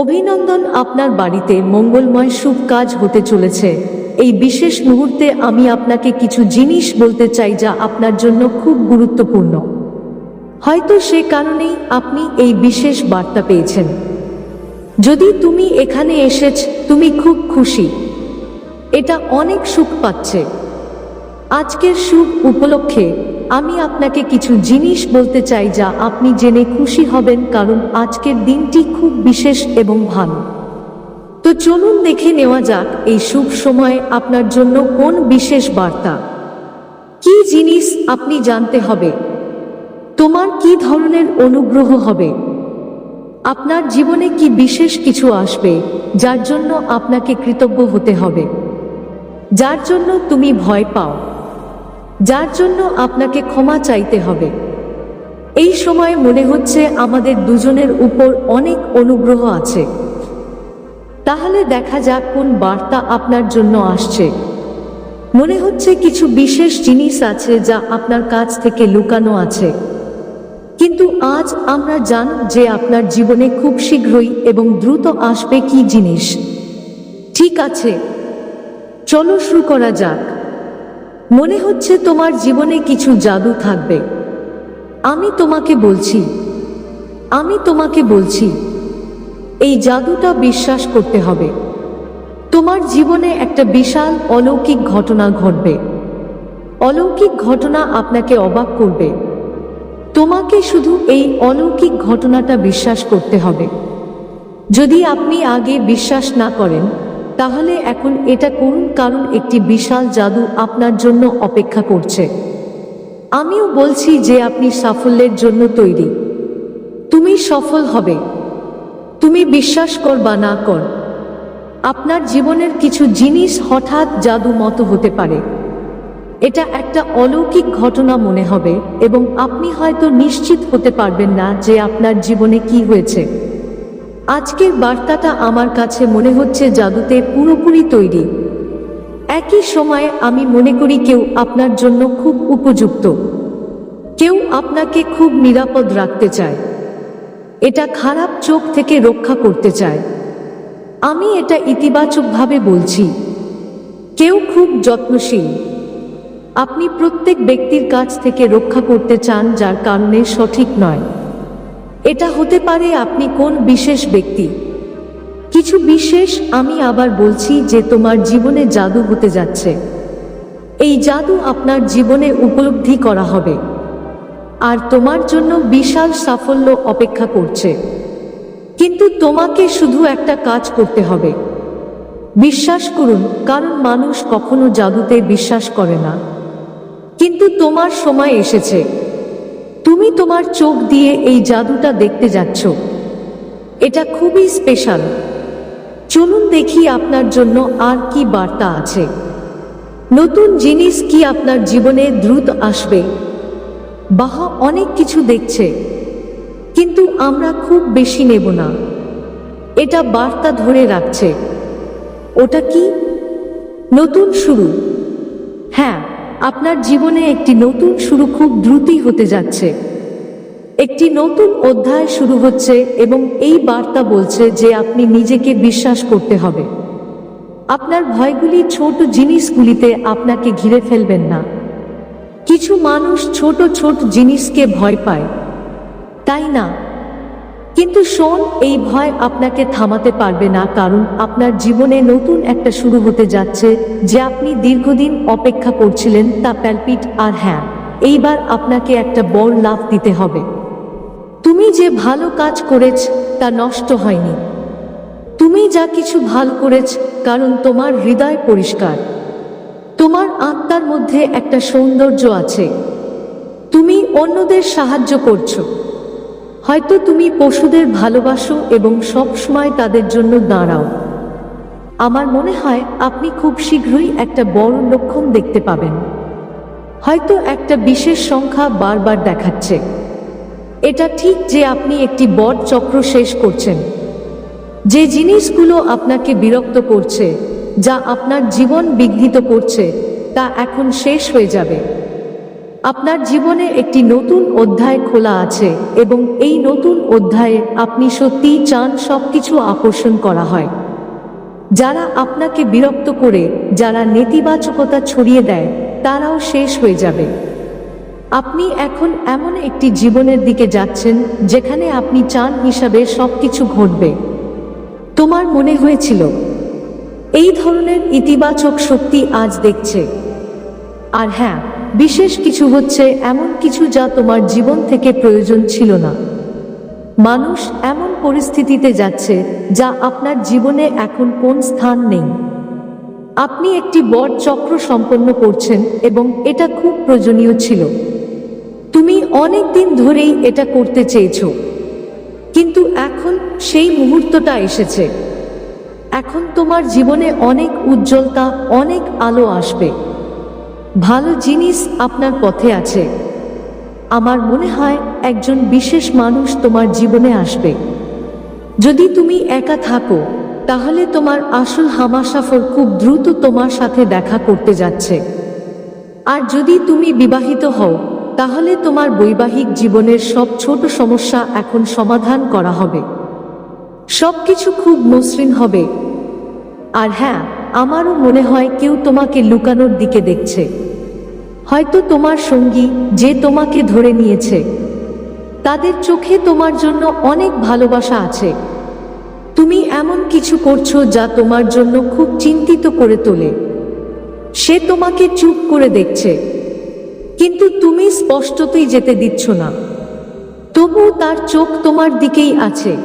অভিনন্দন আপনার বাড়িতে মঙ্গলময় শুভ কাজ হতে চলেছে। এই বিশেষ মুহূর্তে আমি আপনাকে কিছু জিনিস বলতে চাই যা আপনার জন্য খুব গুরুত্বপূর্ণ। হয়তো সে কারণেই আপনি এই বিশেষ বার্তা পেয়েছেন। যদি তুমি এখানে এসেছ, তুমি খুব খুশি। এটা অনেক সুখ পাচ্ছে। আজকের সুখ উপলক্ষে আমি আপনাকে কিছু জিনিস বলতে চাই যা আপনি জেনে খুশি হবেন কারণ আজকের দিনটি খুব বিশেষ এবং ভালো। তো চলুন দেখে নেওয়া যাক এই শুভ সময়ে আপনার জন্য কোন বিশেষ বার্তা। কি জিনিস আপনি জানতে হবে? তোমার কি ধরনের অনুগ্রহ হবে? আপনার জীবনে কি বিশেষ কিছু আসবে যার জন্য আপনাকে কৃতজ্ঞ হতে হবে? যার জন্য তুমি ভয় পাও? যার জন্য আপনাকে ক্ষমা চাইতে হবে। এই সময় মনে হচ্ছে আমাদের দুজনের উপর অনেক অনুগ্রহ আছে। তাহলে দেখা যাক কোন বার্তা আপনার জন্য আসছে। মনে হচ্ছে কিছু বিশেষ জিনিস আছে যা আপনার কাছ থেকে লুকানো আছে। কিন্তু আজ আমরা জান যে আপনার জীবনে খুব শীঘ্রই এবং দ্রুত আসবে কি জিনিস। ঠিক আছে। চলো শুরু করা যাক। মনে হচ্ছে তোমার জীবনে কিছু জাদু থাকবে। আমি তোমাকে বলছি, আমি তোমাকে বলছি, এই জাদুটা বিশ্বাস করতে হবে। তোমার জীবনে একটা বিশাল অলৌকিক ঘটনা ঘটবে। অলৌকিক ঘটনা আপনাকে অবাক করবে। তোমাকে শুধু এই অলৌকিক ঘটনাটা বিশ্বাস করতে হবে। যদি আপনি আগে বিশ্বাস না করেন তাহলে এখন এটা করুন, কারণ একটি বিশাল জাদু আপনার জন্য অপেক্ষা করছে। আমিও বলছি যে আপনি সাফল্যের জন্য তৈরি। তুমি সফল হবে। তুমি বিশ্বাস কর বা না কর, আপনার জীবনের কিছু জিনিস হঠাৎ জাদু মতো হতে পারে। এটা একটা অলৌকিক ঘটনা মনে হবে, এবং আপনি হয়তো নিশ্চিত হতে পারবেন না যে আপনার জীবনে কি হয়েছে। আজকের বার্তাটা আমার কাছে মনে হচ্ছে জাদুতে পুরোপুরি তৈরি। একই সময়ে আমি মনে করি কেউ আপনার জন্য খুব উপযুক্ত। কেউ আপনাকে খুব নিরাপদ রাখতে চায়। এটা খারাপ চোখ থেকে রক্ষা করতে চায়। আমি এটা ইতিবাচকভাবে বলছি। কেউ খুব যত্নশীল। আপনি প্রত্যেক ব্যক্তির কাছ থেকে রক্ষা করতে চান যার কারণে সঠিক নয়। এটা হতে পারে আপনি কোন বিশেষ ব্যক্তি। কিছু বিশেষ আমি আবার বলছি যে তোমার জীবনে জাদু হতে যাচ্ছে। এই জাদু আপনার জীবনে উপলব্ধি করা হবে। আর তোমার জন্য বিশাল সাফল্য অপেক্ষা করছে। কিন্তু তোমাকে শুধু একটা কাজ করতে হবে। বিশ্বাস করুন, কারণ মানুষ কখনো জাদুতে বিশ্বাস করে না। কিন্তু তোমার সময় এসেছে। তুমি তোমার চোখ দিয়ে এই জাদুটা দেখতে যাচ্ছ। এটা খুবই স্পেশাল। চলুন দেখি আপনার জন্য আর কি বার্তা আছে। নতুন জিনিস কি আপনার জীবনে দ্রুত আসবে? বাহা, অনেক কিছু দেখছে। কিন্তু আমরা খুব বেশি নেব না। এটা বার্তা ধরে রাখছে। ওটা কি? নতুন শুরু। হ্যাঁ আপনার জীবনে একটি নতুন শুরু খুব দ্রুতই হতে যাচ্ছে। একটি নতুন অধ্যায় শুরু হচ্ছে এবং এই বার্তা বলছে যে আপনি নিজেকে বিশ্বাস করতে হবে। আপনার ভয়গুলি ছোট জিনিসগুলিতে আপনাকে ঘিরে ফেলবেন না। কিছু মানুষ ছোট ছোট জিনিসকে ভয় পায়। তাই না? কিন্তু শোন, এই ভয় আপনাকে থামাতে পারবে না, কারণ আপনার জীবনে নতুন একটা শুরু হতে যাচ্ছে, যে আপনি দীর্ঘদিন অপেক্ষা করছিলেন তা প্যালপিট আর হ্যাঁ এইবার আপনাকে একটা বড় লাভ দিতে হবে। তুমি যে ভালো কাজ করেছ, তা নষ্ট হয়নি। তুমি যা কিছু ভালো করেছ, কারণ তোমার হৃদয় পরিষ্কার। তোমার আত্মার মধ্যে একটা সৌন্দর্য আছে। তুমি অন্যদের সাহায্য করছ। হয়তো তুমি পশুদের ভালোবাসো এবং সব সময় তাদের জন্য দাঁড়াও। আমার মনে হয় আপনি খুব শীঘ্রই একটা বড় লক্ষণ দেখতে পাবেন। হয়তো একটা বিশেষ সংখ্যা বারবার দেখাচ্ছে। এটা ঠিক যে আপনি একটি বট চক্র শেষ করছেন। যে জিনিসগুলো আপনাকে বিরক্ত করছে, যা আপনার জীবন বিঘ্নিত করছে, তা এখন শেষ হয়ে যাবে। আপনার জীবনে একটি নতুন অধ্যায় খোলা আছে এবং এই নতুন অধ্যায়ে আপনি সত্যিই চান সবকিছু আকর্ষণ করা হয়। যারা আপনাকে বিরক্ত করে, যারা নেতিবাচকতা ছড়িয়ে দেয়, তারাও শেষ হয়ে যাবে। আপনি এখন এমন একটি জীবনের দিকে যাচ্ছেন, যেখানে আপনি চান হিসাবে সব কিছু ঘটবে। তোমার মনে হয়েছিল, এই ধরনের ইতিবাচক শক্তি আজ দেখছে। আর হ্যাঁ বিশেষ কিছু হচ্ছে এমন কিছু যা তোমার জীবন থেকে প্রয়োজন ছিল না। মানুষ এমন পরিস্থিতিতে যাচ্ছে যা আপনার জীবনে এখন কোন স্থান নেই। আপনি একটি বড় চক্র সম্পন্ন করছেন এবং এটা খুব প্রয়োজনীয় ছিল। তুমি অনেক দিন ধরেই এটা করতে চেয়েছ। কিন্তু এখন সেই মুহূর্তটা এসেছে। এখন তোমার জীবনে অনেক উজ্জ্বলতা, অনেক আলো আসবে। ভালো জিনিস আপনার পথে আছে। আমার মনে হয় একজন বিশেষ মানুষ তোমার জীবনে আসবে। যদি তুমি একা থাকো, তাহলে তোমার আসল হামাসাফর খুব দ্রুত তোমার সাথে দেখা করতে যাচ্ছে। আর যদি তুমি বিবাহিত হও, তাহলে তোমার বৈবাহিক জীবনের সব ছোট সমস্যা এখন সমাধান করা হবে। সবকিছু খুব মসৃণ হবে। আর হ্যাঁ আমারও মনে হয় কেউ তোমাকে লুকানোর দিকে দেখছে। হয়তো তোমার সঙ্গী যে তোমাকে ধরে নিয়েছে। তাদের চোখে তোমার জন্য অনেক ভালোবাসা আছে। তুমি এমন কিছু করছ যা তোমার জন্য খুব চিন্তিত করে তোলে। সে তোমাকে চুপ করে দেখছে। কিন্তু তুমি স্পষ্টতই যেতে দিচ্ছ না। তবু তার চোখ তোমার দিকেই আছে।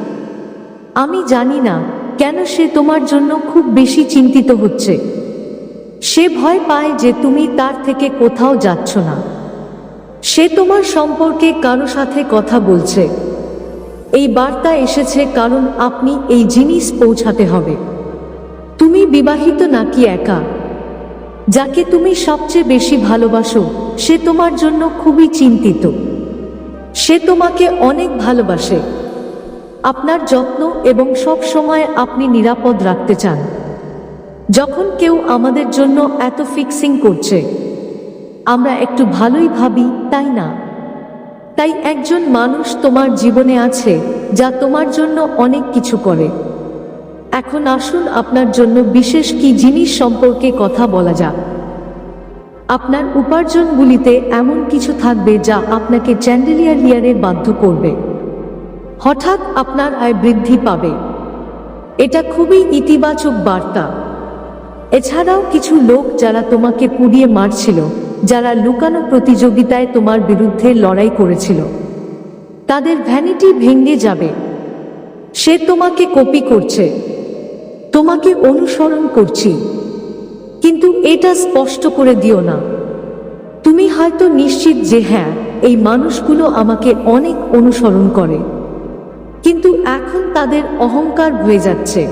আমি জানি না কেন সে তোমার জন্য খুব বেশি চিন্তিত হচ্ছে? সে ভয় পায় যে তুমি তার থেকে কোথাও যাচ্ছ না। সে তোমার সম্পর্কে কারও সাথে কথা বলছে। এই বার্তা এসেছে কারণ আপনি এই জিনিস পৌঁছাতে হবে। তুমি বিবাহিত নাকি একা? যাকে তুমি সবচেয়ে বেশি ভালোবাসো, সে তোমার জন্য খুবই চিন্তিত। সে তোমাকে অনেক ভালোবাসে। আপনার যত্ন এবং সব সময় আপনি নিরাপদ রাখতে চান। যখন কেউ আমাদের জন্য এত ফিক্সিং করছে, আমরা একটু ভালোই ভাবি, তাই না? তাই একজন মানুষ তোমার জীবনে আছে, যা তোমার জন্য অনেক কিছু করে। এখন আসুন আপনার জন্য বিশেষ কি জিনিস সম্পর্কে কথা বলা যাক। আপনার উপার্জনগুলিতে এমন কিছু থাকবে যা আপনাকে চ্যান্ডেলিয়ার লিয়ারে বাধ্য করবে। হঠাৎ আপনার আয় বৃদ্ধি পাবে। এটা খুবই ইতিবাচক বার্তা। এছাড়াও কিছু লোক যারা তোমাকে পুড়িয়ে মারছিল, যারা লুকানো প্রতিযোগিতায় তোমার বিরুদ্ধে লড়াই করেছিল, তাদের ভ্যানিটি ভেঙে যাবে। সে তোমাকে কপি করছে, তোমাকে অনুসরণ করছি। কিন্তু এটা স্পষ্ট করে দিও না। তুমি হয়তো নিশ্চিত যে হ্যাঁ এই মানুষগুলো আমাকে অনেক অনুসরণ করে। কিন্তু এখন তাদের অহংকার হয়ে যাচ্ছে।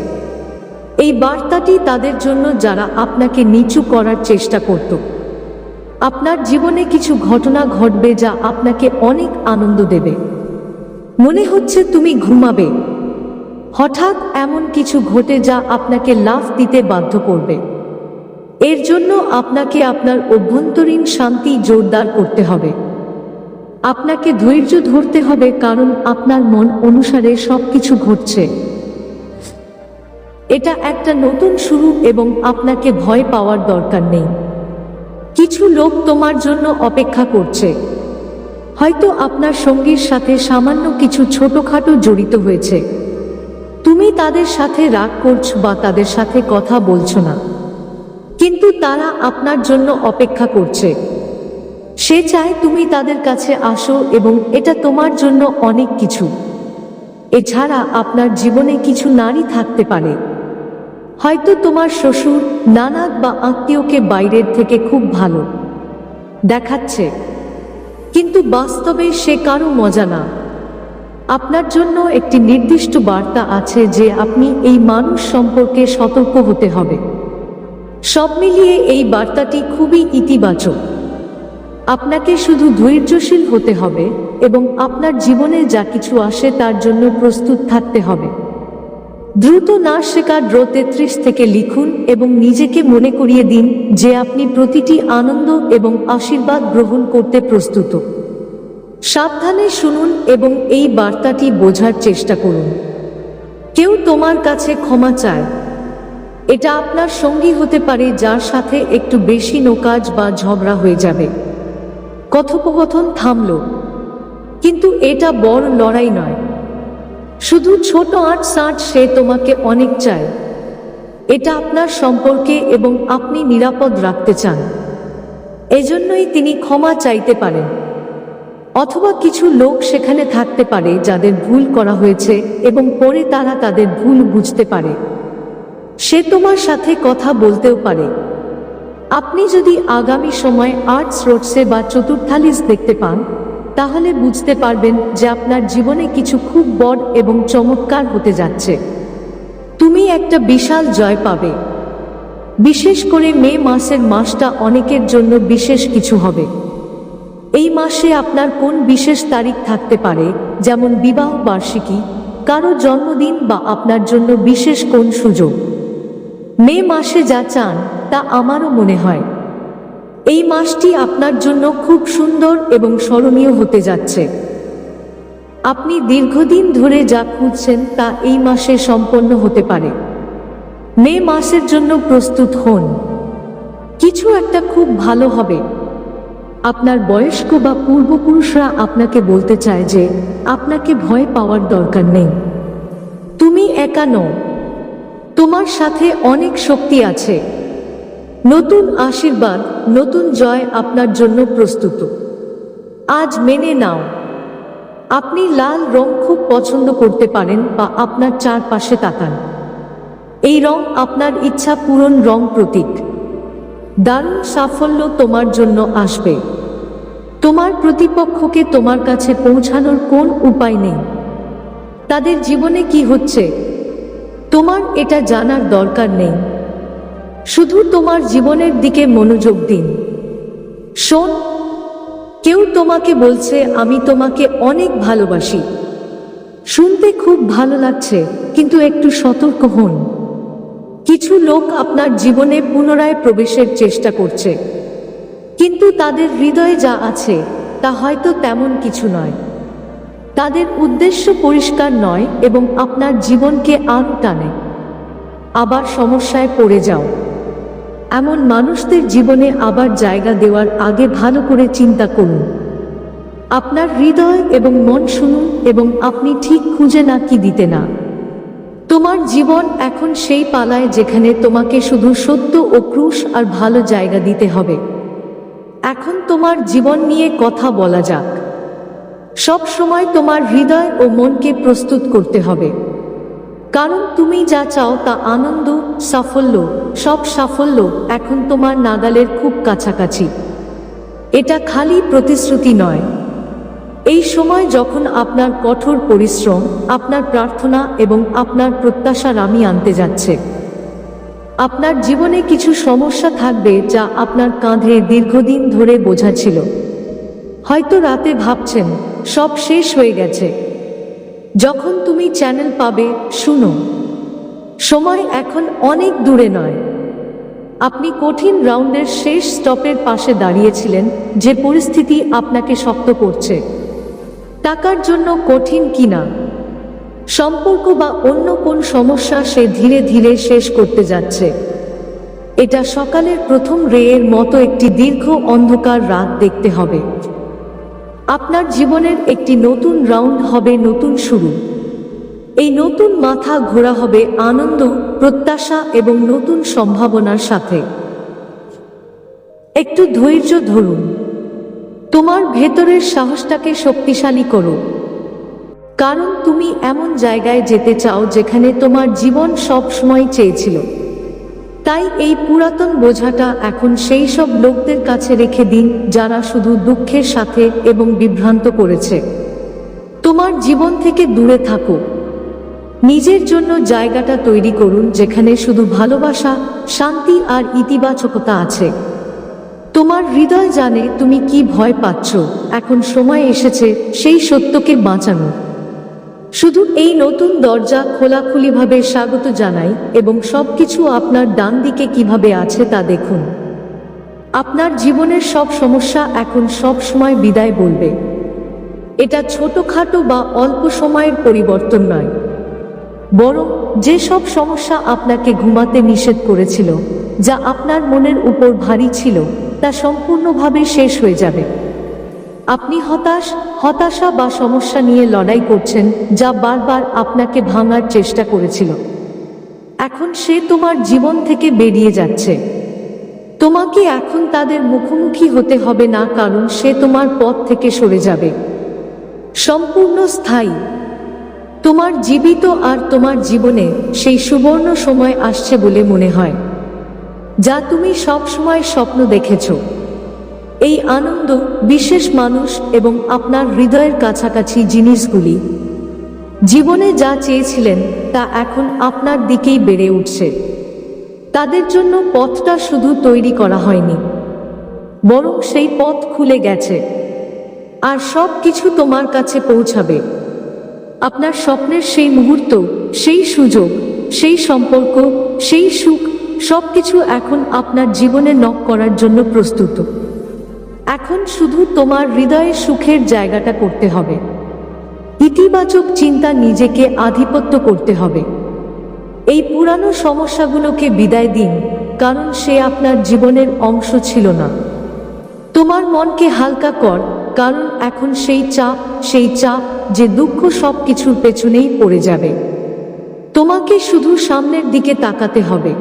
এই বার্তাটি তাদের জন্য যারা আপনাকে নিচু করার চেষ্টা করত। আপনার জীবনে কিছু ঘটনা ঘটবে যা আপনাকে অনেক আনন্দ দেবে। মনে হচ্ছে তুমি ঘুমাবে। হঠাৎ এমন কিছু ঘটে যা আপনাকে লাফ দিতে বাধ্য করবে। এর জন্য আপনাকে আপনার অভ্যন্তরীণ শান্তি জোরদার করতে হবে। আপনাকে ধৈর্য ধরতে হবে কারণ আপনার মন অনুসারে সবকিছু ঘটছে। এটা একটা নতুন শুরু এবং আপনাকে ভয় পাওয়ার দরকার নেই। কিছু লোক তোমার জন্য অপেক্ষা করছে। হয়তো আপনার সঙ্গীর সাথে সামান্য কিছু ছোটখাটো জড়িত হয়েছে। তুমি তাদের সাথে রাগ করছ বা তাদের সাথে কথা বলছো না। কিন্তু তারা আপনার জন্য অপেক্ষা করছে। সে চায় তুমি তাদের কাছে আসো এবং এটা তোমার জন্য অনেক কিছু। এছাড়া আপনার জীবনে কিছু নারী থাকতে পারে। হয়তো তোমার শ্বশুর নানাদ বা আত্মীয়কে বাইরের থেকে খুব ভালো দেখাচ্ছে। কিন্তু বাস্তবে সে কারও মজা না। আপনার জন্য একটি নির্দিষ্ট বার্তা আছে যে আপনি এই মানুষ সম্পর্কে সতর্ক হতে হবে। সব মিলিয়ে এই বার্তাটি খুবই ইতিবাচক। আপনাকে শুধু ধৈর্যশীল হতে হবে এবং আপনার জীবনে যা কিছু আসে তার জন্য প্রস্তুত থাকতে হবে। দ্রুত না শেখা ড্র তেত্রিশ থেকে লিখুন এবং নিজেকে মনে করিয়ে দিন যে আপনি প্রতিটি আনন্দ এবং আশীর্বাদ গ্রহণ করতে প্রস্তুত। সাবধানে শুনুন এবং এই বার্তাটি বোঝার চেষ্টা করুন। কেউ তোমার কাছে ক্ষমা চায়। এটা আপনার সঙ্গী হতে পারে যার সাথে একটু বেশি নোকাজ বা ঝগড়া হয়ে যাবে। কথোপকথন থামল। কিন্তু এটা বড় লড়াই নয়। শুধু ছোট আট সাট সে তোমাকে অনেক চায়। এটা আপনার সম্পর্কে এবং আপনি নিরাপদ রাখতে চান। এজন্যই তিনি ক্ষমা চাইতে পারেন। অথবা কিছু লোক সেখানে থাকতে পারে যাদের ভুল করা হয়েছে এবং পরে তারা তাদের ভুল বুঝতে পারে। সে তোমার সাথে কথা বলতেও পারে। আপনি যদি আগামী সময় আর্টস রোডসে বা চতুর্থালিস দেখতে পান, তাহলে বুঝতে পারবেন যে আপনার জীবনে কিছু খুব বড় এবং চমৎকার হতে যাচ্ছে। তুমি একটা বিশাল জয় পাবে। বিশেষ করে মে মাসের মাসটা অনেকের জন্য বিশেষ কিছু হবে। এই মাসে আপনার কোন বিশেষ তারিখ থাকতে পারে, যেমন বিবাহ বার্ষিকী, কারও জন্মদিন বা আপনার জন্য বিশেষ কোন সুযোগ? মে মাসে যা চান তা আমারও মনে হয়। এই মাসটি আপনার জন্য খুব সুন্দর এবং স্মরণীয় হতে যাচ্ছে। আপনি দীর্ঘদিন ধরে যা খুঁজছেন তা এই মাসে সম্পন্ন হতে পারে। মে মাসের জন্য প্রস্তুত হন। কিছু একটা খুব ভালো হবে। আপনার বয়স্ক বা পূর্বপুরুষরা আপনাকে বলতে চায় যে, আপনাকে ভয় পাওয়ার দরকার নেই। তুমি একা নও। তোমার সাথে অনেক শক্তি আছে। নতুন আশীর্বাদ, নতুন জয় আপনার জন্য প্রস্তুত। আজ মেনে নাও, আপনি লাল রং খুব পছন্দ করতে পারেন বা আপনার চারপাশে তাকান। এই রং আপনার ইচ্ছা পূরণ রং প্রতীক। দারুণ সাফল্য তোমার জন্য আসবে। তোমার প্রতিপক্ষকে তোমার কাছে পৌঁছানোর কোন উপায় নেই। তাদের জীবনে কি হচ্ছে? তোমার এটা জানার দরকার নেই। শুধু তোমার জীবনের দিকে মনোযোগ দিন। শোন, কেউ তোমাকে বলছে, আমি তোমাকে অনেক ভালোবাসি। শুনতে খুব ভালো লাগছে, কিন্তু একটু সতর্ক হন। কিছু লোক আপনার জীবনে পুনরায় প্রবেশের চেষ্টা করছে। কিন্তু তাদের হৃদয়ে যা আছে, তা হয়তো তেমন কিছু নয়। তাদের উদ্দেশ্য পরিষ্কার নয় এবং আপনার জীবনকে আগ টানে। আবার সমস্যায় পড়ে যাও। এমন মানুষদের জীবনে আবার জায়গা দেওয়ার আগে ভালো করে চিন্তা করুন। আপনার হৃদয় এবং মন শুনুন এবং আপনি ঠিক খুঁজে না কি দিতে না। তোমার জীবন এখন সেই পালায় যেখানে তোমাকে শুধু সত্য ও ক্রুশ আর ভালো জায়গা দিতে হবে। এখন তোমার জীবন নিয়ে কথা বলা যাক। সব সময় তোমার হৃদয় ও মনকে প্রস্তুত করতে হবে। কারণ তুমি যা চাও তা আনন্দ, সাফল্য, সব সাফল্য এখন তোমার নাগালের খুব কাছাকাছি। এটা খালি প্রতিশ্রুতি নয়। এই সময় যখন আপনার কঠোর পরিশ্রম, আপনার প্রার্থনা এবং আপনার প্রত্যাশার আমি আনতে যাচ্ছে। আপনার জীবনে কিছু সমস্যা থাকবে যা আপনার কাঁধে দীর্ঘদিন ধরে বোঝা ছিল। হয়তো রাতে ভাবছেন, সব শেষ হয়ে গেছে। যখন তুমি চ্যানেল পাবে, শুনো। সময় এখন অনেক দূরে নয়। আপনি কঠিন রাউন্ডের শেষ স্টপের পাশে দাঁড়িয়েছিলেন, যে পরিস্থিতি আপনাকে শক্ত করছে। টাকার জন্য কঠিন কিনা সম্পর্ক বা অন্য কোন সমস্যা সে ধীরে ধীরে শেষ করতে যাচ্ছে। এটা সকালের প্রথম রেয়ের মতো একটি দীর্ঘ অন্ধকার রাত দেখতে হবে। আপনার জীবনের একটি নতুন রাউন্ড হবে নতুন শুরু। এই নতুন মাথা ঘোরা হবে আনন্দ, প্রত্যাশা এবং নতুন সম্ভাবনার সাথে। একটু ধৈর্য ধরুন। তোমার ভেতরের সাহসটাকে শক্তিশালী করো। কারণ তুমি এমন জায়গায় যেতে চাও যেখানে তোমার জীবন সব সময় চেয়েছিল। তাই এই পুরাতন বোঝাটা এখন সেই সব লোকদের কাছে রেখে দিন যারা শুধু দুঃখের সাথে এবং বিভ্রান্ত করেছে। তোমার জীবন থেকে দূরে থাকো। নিজের জন্য জায়গাটা তৈরি করুন যেখানে শুধু ভালোবাসা, শান্তি আর ইতিবাচকতা আছে। তোমার হৃদয় জানে তুমি কি ভয় পাচ্ছ। এখন সময় এসেছে সেই সত্যকে বাঁচানো শুধু এই নতুন দরজা খোলাখুলিভাবে স্বাগত জানাই এবং সবকিছু আপনার ডান দিকে কীভাবে আছে তা দেখুন। আপনার জীবনের সব সমস্যা এখন সব সময় বিদায় বলবে। এটা ছোটখাটো বা অল্প সময়ের পরিবর্তন নয়। বরং যে সব সমস্যা আপনাকে ঘুমাতে নিষেধ করেছিল, যা আপনার মনের উপর ভারী ছিল, তা সম্পূর্ণভাবে শেষ হয়ে যাবে। আপনি হতাশ, হতাশা বা সমস্যা নিয়ে লড়াই করছেন, যা বারবার আপনাকে ভাঙার চেষ্টা করেছিল। এখন সে তোমার জীবন থেকে বেরিয়ে যাচ্ছে। তোমাকে এখন তাদের মুখোমুখি হতে হবে না, কারণ সে তোমার পথ থেকে সরে যাবে। সম্পূর্ণ স্থায়ী। তোমার জীবিত আর তোমার জীবনে সেই সুবর্ণ সময় আসছে বলে মনে হয়, যা তুমি সব সময় স্বপ্ন দেখেছ। এই আনন্দ বিশেষ মানুষ এবং আপনার হৃদয়ের কাছাকাছি জিনিসগুলি। জীবনে যা চেয়েছিলেন তা এখন আপনার দিকেই বেড়ে উঠছে। তাদের জন্য পথটা শুধু তৈরি করা হয়নি। বরং সেই পথ খুলে গেছে। আর সব কিছু তোমার কাছে পৌঁছাবে। আপনার স্বপ্নের সেই মুহূর্ত, সেই সুযোগ, সেই সম্পর্ক, সেই সুখ সব কিছু এখন আপনার জীবনে নক করার জন্য প্রস্তুত। এখন শুধু তোমার হৃদয়ে সুখের জায়গাটা করতে হবে। ইতিবাচক চিন্তা নিজেকে আধিপত্য করতে হবে। এই পুরানো সমস্যাগুলোকে বিদায় দিন, কারণ সে আপনার জীবনের অংশ ছিল না। তোমার মনকে হালকা কর, কারণ এখন সেই চাপ সেই চাপ যে দুঃখ সব কিছুর পেছনেই পড়ে যাবে। তোমাকে শুধু সামনের দিকে তাকাতে হবে।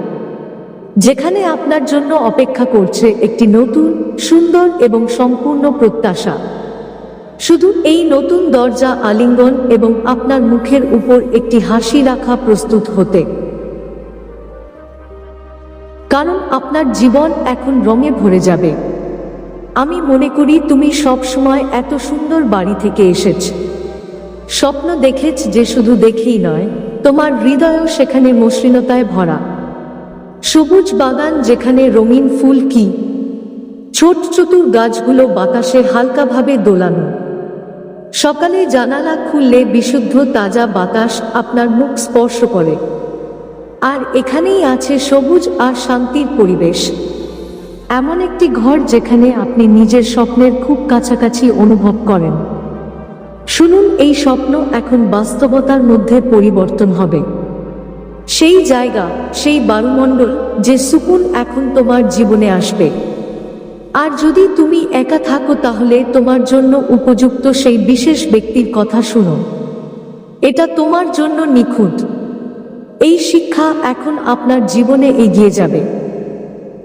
যেখানে আপনার জন্য অপেক্ষা করছে একটি নতুন, সুন্দর এবং সম্পূর্ণ প্রত্যাশা। শুধু এই নতুন দরজা আলিঙ্গন এবং আপনার মুখের উপর একটি হাসি রাখা প্রস্তুত হতে। কারণ আপনার জীবন এখন রঙে ভরে যাবে। আমি মনে করি তুমি সব সময় এত সুন্দর বাড়ি থেকে এসেছ। স্বপ্ন দেখেছ যে শুধু দেখেই নয়, তোমার হৃদয়ও সেখানে মসৃণতায় ভরা। সবুজ বাগান যেখানে রঙিন ফুল কি? ছোট চতুর গাছগুলো বাতাসে হালকাভাবে দোলানো। সকালে জানালা খুললে বিশুদ্ধ তাজা বাতাস আপনার মুখ স্পর্শ করে। আর এখানেই আছে সবুজ আর শান্তির পরিবেশ। এমন একটি ঘর যেখানে আপনি নিজের স্বপ্নের খুব কাছাকাছি অনুভব করেন। শুনুন, এই স্বপ্ন এখন বাস্তবতার মধ্যে পরিবর্তন হবে। সেই জায়গা, সেই বায়ুমণ্ডল যে সুকুন এখন তোমার জীবনে আসবে। আর যদি তুমি একা থাকো তাহলে তোমার জন্য উপযুক্ত সেই বিশেষ ব্যক্তির কথা শুনো। এটা তোমার জন্য নিখুঁত। এই শিক্ষা এখন আপনার জীবনে এগিয়ে যাবে।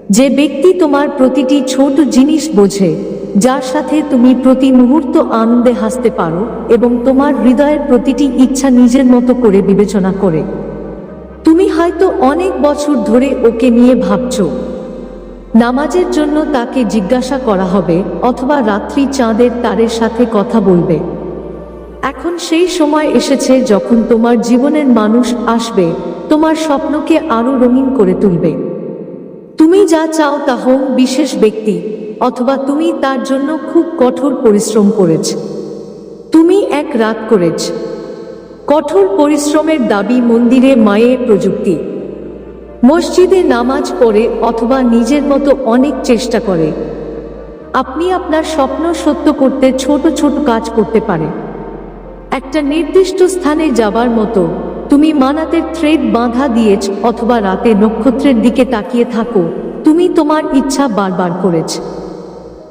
যে ব্যক্তি তোমার প্রতিটি ছোট জিনিস বোঝে, যার সাথে তুমি প্রতি মুহূর্ত আনন্দে হাসতে পারো এবং তোমার হৃদয়ের প্রতিটি ইচ্ছা নিজের মতো করে বিবেচনা করে। তুমি হয়তো অনেক বছর ধরে ওকে নিয়ে ভাবছ। নামাজের জন্য তাকে জিজ্ঞাসা করা হবে অথবা রাত্রি চাঁদের তারের সাথে কথা বলবে। এখন সেই সময় এসেছে যখন তোমার জীবনের মানুষ আসবে, তোমার স্বপ্নকে আরও রঙিন করে তুলবে। তুমি যা চাও তা হোক, বিশেষ ব্যক্তি, অথবা তুমি তার জন্য খুব কঠোর পরিশ্রম করেছ। তুমি এক রাত করেছ কঠোর পরিশ্রমের দাবি মন্দিরে মায়ের প্রযুক্তি। মসজিদে নামাজ পড়ে অথবা নিজের মতো অনেক চেষ্টা করে। আপনি আপনার স্বপ্ন সত্য করতে ছোট ছোট কাজ করতে পারে। একটা নির্দিষ্ট স্থানে যাবার মতো তুমি মানাতের থ্রেড বাঁধা দিয়েছ অথবা রাতে নক্ষত্রের দিকে তাকিয়ে থাকো, তুমি তোমার ইচ্ছা বারবার করেছ।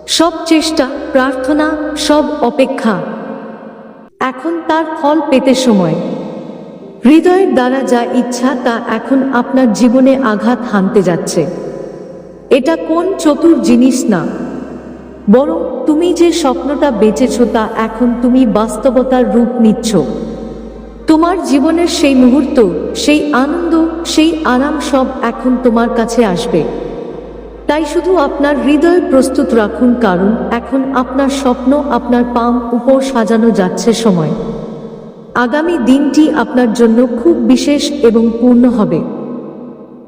সব চেষ্টা, প্রার্থনা, সব অপেক্ষা এখন তার ফল পেতে সময়। হৃদয়ের দ্বারা যা ইচ্ছা তা এখন আপনার জীবনে আঘাত হানতে যাচ্ছে। এটা কোন চতুর জিনিস না। বরং তুমি যে স্বপ্নটা বেঁচেছ তা এখন তুমি বাস্তবতার রূপ নিচ্ছ। তোমার জীবনের সেই মুহূর্ত, সেই আনন্দ, সেই আরাম সব এখন তোমার কাছে আসবে। তাই শুধু আপনার হৃদয় প্রস্তুত রাখুন, কারণ এখন আপনার স্বপ্ন, আপনার পাম উপর সাজানো যাচ্ছে সময়। আগামী দিনটি আপনার জন্য খুব বিশেষ এবং পূর্ণ হবে।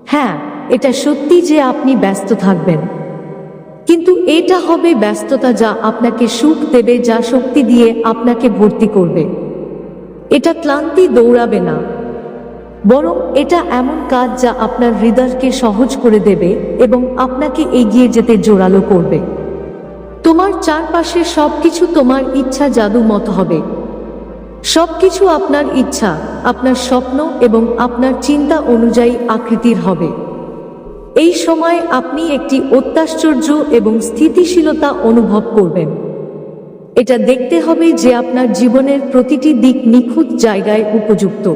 হ্যাঁ এটা সত্যি যে আপনি ব্যস্ত থাকবেন। কিন্তু এটা হবে ব্যস্ততা যা আপনাকে সুখ দেবে, যা শক্তি দিয়ে আপনাকে ভর্তি করবে। এটা ক্লান্তি দৌড়াবে না। বরং এটা এমন কাজ যা আপনার হৃদয়কে সহজ করে দেবে এবং আপনাকে এগিয়ে যেতে জোরালো করবে। তোমার চারপাশে সবকিছু তোমার ইচ্ছা জাদু মত হবে। সবকিছু আপনার ইচ্ছা, আপনার স্বপ্ন এবং আপনার চিন্তা অনুযায়ী আকৃতির হবে। এই সময় আপনি একটি অত্যাশ্চর্য এবং স্থিতিশীলতা অনুভব করবেন। এটা দেখতে হবে যে আপনার জীবনের প্রতিটি দিক নিখুঁত জায়গায় উপযুক্ত।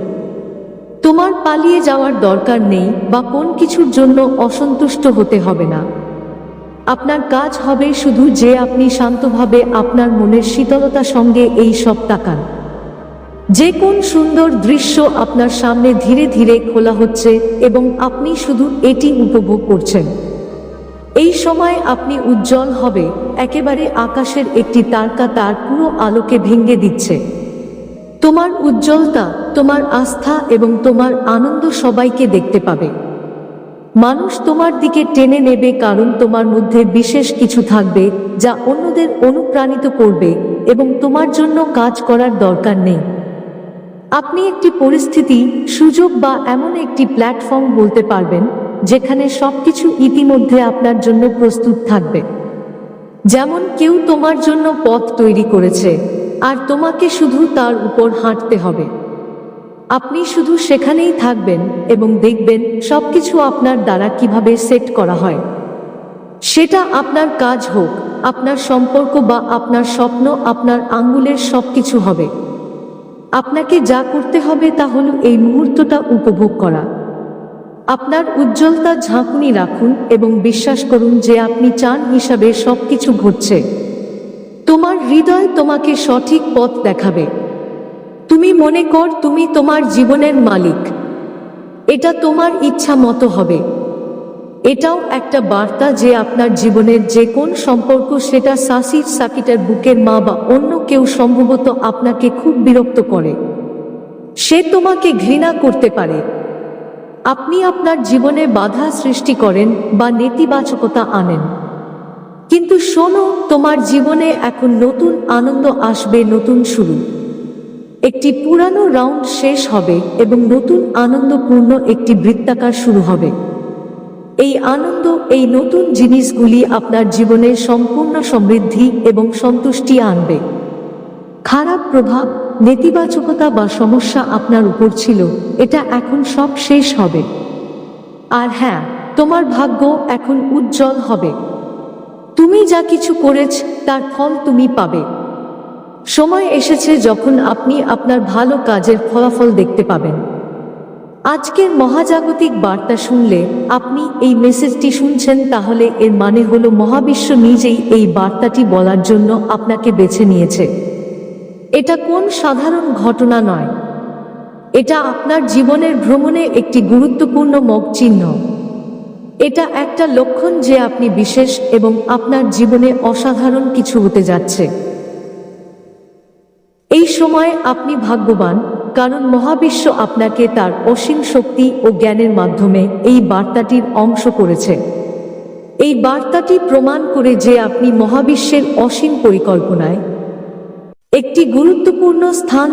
পালিয়ে যাওয়ার দরকার নেই বা কোন কিছুর জন্য অসন্তুষ্ট হতে হবে না। আপনার কাজ হবে শুধু যে আপনি শান্তভাবে আপনার মনের শীতলতা সঙ্গে এই সব তাকান। যে কোন সুন্দর দৃশ্য আপনার সামনে ধীরে ধীরে খোলা হচ্ছে এবং আপনি শুধু এটি উপভোগ করছেন। এই সময় আপনি উজ্জ্বল হবে, একেবারে আকাশের একটি তারকা তার পুরো আলোকে ভেঙে দিচ্ছে। তোমার উজ্জ্বলতা, তোমার আস্থা এবং তোমার আনন্দ সবাইকে দেখতে পাবে। মানুষ তোমার দিকে টেনে নেবে কারণ তোমার মধ্যে বিশেষ কিছু থাকবে যা অন্যদের অনুপ্রাণিত করবে এবং তোমার জন্য কাজ করার দরকার নেই। আপনি একটি পরিস্থিতি, সুযোগ বা এমন একটি প্ল্যাটফর্ম বলতে পারবেন যেখানে সবকিছু ইতিমধ্যে আপনার জন্য প্রস্তুত থাকবে। যেমন কেউ তোমার জন্য পথ তৈরি করেছে আর তোমাকে শুধু তার উপর হাঁটতে হবে। আপনি শুধু সেখানেই থাকবেন এবং দেখবেন সব কিছু আপনার দ্বারা কীভাবে সেট করা হয়। সেটা আপনার কাজ হোক, আপনার সম্পর্ক বা আপনার স্বপ্ন, আপনার আঙ্গুলের সব কিছু হবে। আপনাকে যা করতে হবে তা হলো এই মুহূর্তটা উপভোগ করা। আপনার উজ্জ্বলতা ঝাঁকুনি রাখুন এবং বিশ্বাস করুন যে আপনি চান হিসাবে সব কিছু ঘটছে। তোমার হৃদয় তোমাকে সঠিক পথ দেখাবে। তুমি মনে কর তুমি তোমার জীবনের মালিক। এটা তোমার ইচ্ছা মতো হবে। এটাও একটা বার্তা যে আপনার জীবনের যে কোন সম্পর্ক, সেটা সাসির সাকিটার বুকের মা বা অন্য কেউ সম্ভবত আপনাকে খুব বিরক্ত করে। সে তোমাকে ঘৃণা করতে পারে। আপনি আপনার জীবনে বাধা সৃষ্টি করেন বা নেতিবাচকতা আনেন। কিন্তু শোনো, তোমার জীবনে এখন নতুন আনন্দ আসবে, নতুন শুরু। একটি পুরানো রাউন্ড শেষ হবে এবং নতুন আনন্দপূর্ণ একটি বৃত্তাকার শুরু হবে। এই আনন্দ, এই নতুন জিনিসগুলি আপনার জীবনে সম্পূর্ণ সমৃদ্ধি এবং সন্তুষ্টি আনবে। খারাপ প্রভাব, নেতিবাচকতা বা সমস্যা আপনার উপর ছিল, এটা এখন সব শেষ হবে। আর হ্যাঁ তোমার ভাগ্য এখন উজ্জ্বল হবে। তুমি যা কিছু করেছ, তার ফল তুমি পাবে। সময় এসেছে যখন আপনি আপনার ভালো কাজের ফলাফল দেখতে পাবেন। আজকের মহাজাগতিক বার্তা শুনলে আপনি এই মেসেজটি শুনছেন, তাহলে এর মানে হলো মহাবিশ্ব নিজেই এই বার্তাটি বলার জন্য আপনাকে বেছে নিয়েছে। এটা কোন সাধারণ ঘটনা নয়। এটা আপনার জীবনের ভ্রমণে একটি গুরুত্বপূর্ণ মগ চিহ্ন এটা একটা লক্ষণ যে আপনি বিশেষ এবং আপনার জীবনে অসাধারণ কিছু হতে যাচ্ছে। এই সময় আপনি ভাগ্যবান, কারণ মহাবিশ্ব আপনাকে তার অসীম শক্তি ও জ্ঞানের মাধ্যমে এই বার্তাটির অংশ করেছে। এই বার্তাটি প্রমাণ করে যে আপনি মহাবিশ্বের অসীম পরিকল্পনায় একটি গুরুত্বপূর্ণ স্থান